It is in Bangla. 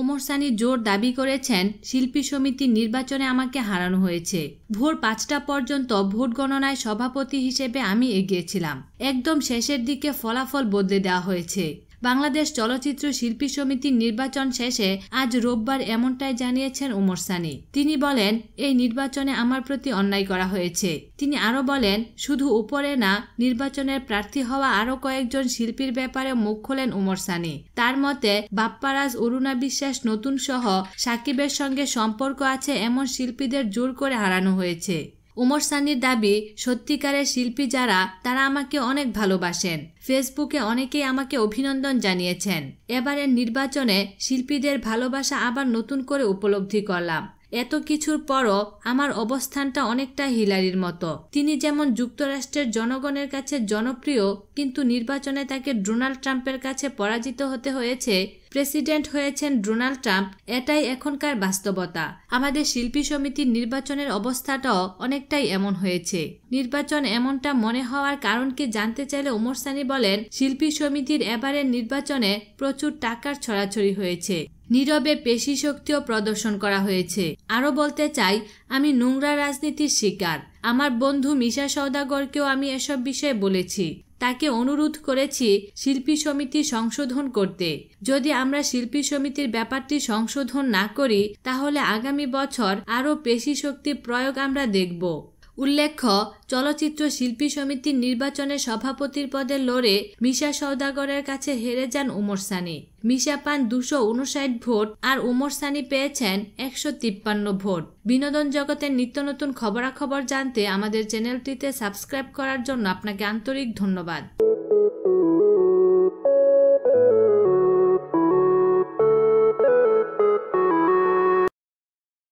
ওমর সানি জোর দাবি করেছেন, শিল্পী সমিতির নির্বাচনে আমাকে হারানো হয়েছে। ভোর পাঁচটা পর্যন্ত ভোট গণনায় সভাপতি হিসেবে আমি এগিয়েছিলাম। একদম শেষের দিকে ফলাফল বদলে দেওয়া হয়েছে। বাংলাদেশ চলচ্চিত্র শিল্পী সমিতির নির্বাচন শেষে আজ রোববার এমনটাই জানিয়েছেন ওমর সানি। তিনি বলেন, এই নির্বাচনে আমার প্রতি অন্যায় করা হয়েছে। তিনি আরও বলেন, শুধু উপরে না, নির্বাচনের প্রার্থী হওয়া আরও কয়েকজন শিল্পীর ব্যাপারে মুখ খোলেন ওমর সানি। তার মতে, বাপ্পারাজ, অরুণা বিশ্বাস, নতুন সহ সাকিবের সঙ্গে সম্পর্ক আছে এমন শিল্পীদের জোর করে হারানো হয়েছে। উমর সানির দাবি, সত্যিকারের শিল্পী যারা, তারা আমাকে অনেক ভালোবাসেন। ফেসবুকে অনেকেই আমাকে অভিনন্দন জানিয়েছেন। এবারের নির্বাচনে শিল্পীদের ভালোবাসা আবার নতুন করে উপলব্ধি করলাম। এত কিছুর পরও আমার অবস্থানটা অনেকটা হিলারির মতো। তিনি যেমন যুক্তরাষ্ট্রের জনগণের কাছে জনপ্রিয়, কিন্তু নির্বাচনে তাকে ডোনাল্ড ট্রাম্পের কাছে পরাজিত হতে হয়েছে, প্রেসিডেন্ট হয়েছেন ডোনাল্ড ট্রাম্প, এটাই এখনকার বাস্তবতা। আমাদের শিল্পী সমিতির নির্বাচনের অবস্থাটাও অনেকটাই এমন হয়েছে। নির্বাচন এমনটা মনে হওয়ার কারণ কি জানতে চাইলে ওমর সানি বলেন, শিল্পী সমিতির এবারের নির্বাচনে প্রচুর টাকার ছড়াছড়ি হয়েছে। নীরবে পেশি শক্তিও প্রদর্শন করা হয়েছে। আরও বলতে চাই, আমি নোংরা রাজনীতির শিকার। আমার বন্ধু মিশা সৌদাগরকেও আমি এসব বিষয়ে বলেছি। তাকে অনুরোধ করেছি শিল্পী সমিতি সংশোধন করতে। যদি আমরা শিল্পী সমিতির ব্যাপারটি সংশোধন না করি, তাহলে আগামী বছর আরও পেশি শক্তি প্রয়োগ আমরা দেখব। উল্লেখ্য, চলচ্চিত্র শিল্পী সমিতির নির্বাচনে সভাপতির পদে লড়ে মিশা সৌদাগরের কাছে হেরে যান উমর সানি। মিশা পান দুশো উনষাট ভোট আর উমর সানি পেয়েছেন একশো তিপ্পান্ন ভোট। বিনোদন জগতের নিত্য নতুন খবরাখবর জানতে আমাদের চ্যানেলটিতে সাবস্ক্রাইব করার জন্য আপনাকে আন্তরিক ধন্যবাদ।